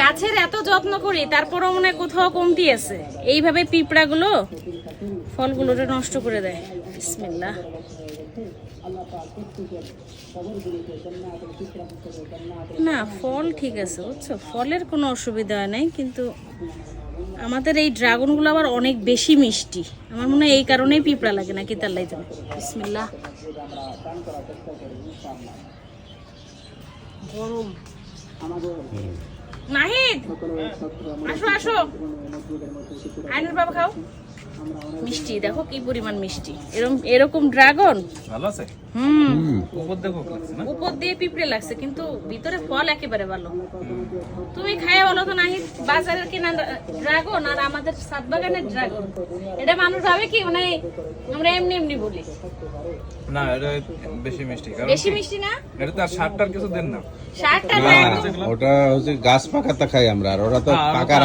গাছের এত যত্ন করি তারপরও মনে হয় কোথাও কমতি আছে। এইভাবে পিঁপড়াগুলো ফলগুলোটা নষ্ট করে দেয়। বিসমিল্লাহ। না ফল ঠিক আছে বুঝছ? ফলের কোনো অসুবিধা হয় নাই কিন্তু আমাদের এই ড্রাগনগুলো আবার অনেক বেশি মিষ্টি। আমার মনে হয় এই কারণেই পিঁপড়া লাগে নাকি তার লাইতে? বিসমিল্লাহ। গরম। নাহিদ! আসো আসো। আইনুর বাবা খাও। মিষ্টি দেখো কি পরিমাণ মিষ্টি। এরকম এরকম ড্রাগন ভালো আছে? হুম। উপর দেখো লাগছে না? উপর দিয়ে পিঁপড়ে লাগছে কিন্তু ভিতরে ফল একেবারে ভালো। তুমি খাইয়া বলো তো নাহি বাজারের কেনা ড্রাগন আর আমাদের সাত বাগানের ড্রাগন এটা মানুষ ভাবে কি মানে আমরা এমনি এমনি বলি। না এটা বেশি মিষ্টি কারণ বেশি মিষ্টি না? এটা তো আর সারটার কিছু দেন না। শাকটা না, ওটা হচ্ছে গাছ পাকাতে খাই আমরা আর ওরা তো পাকার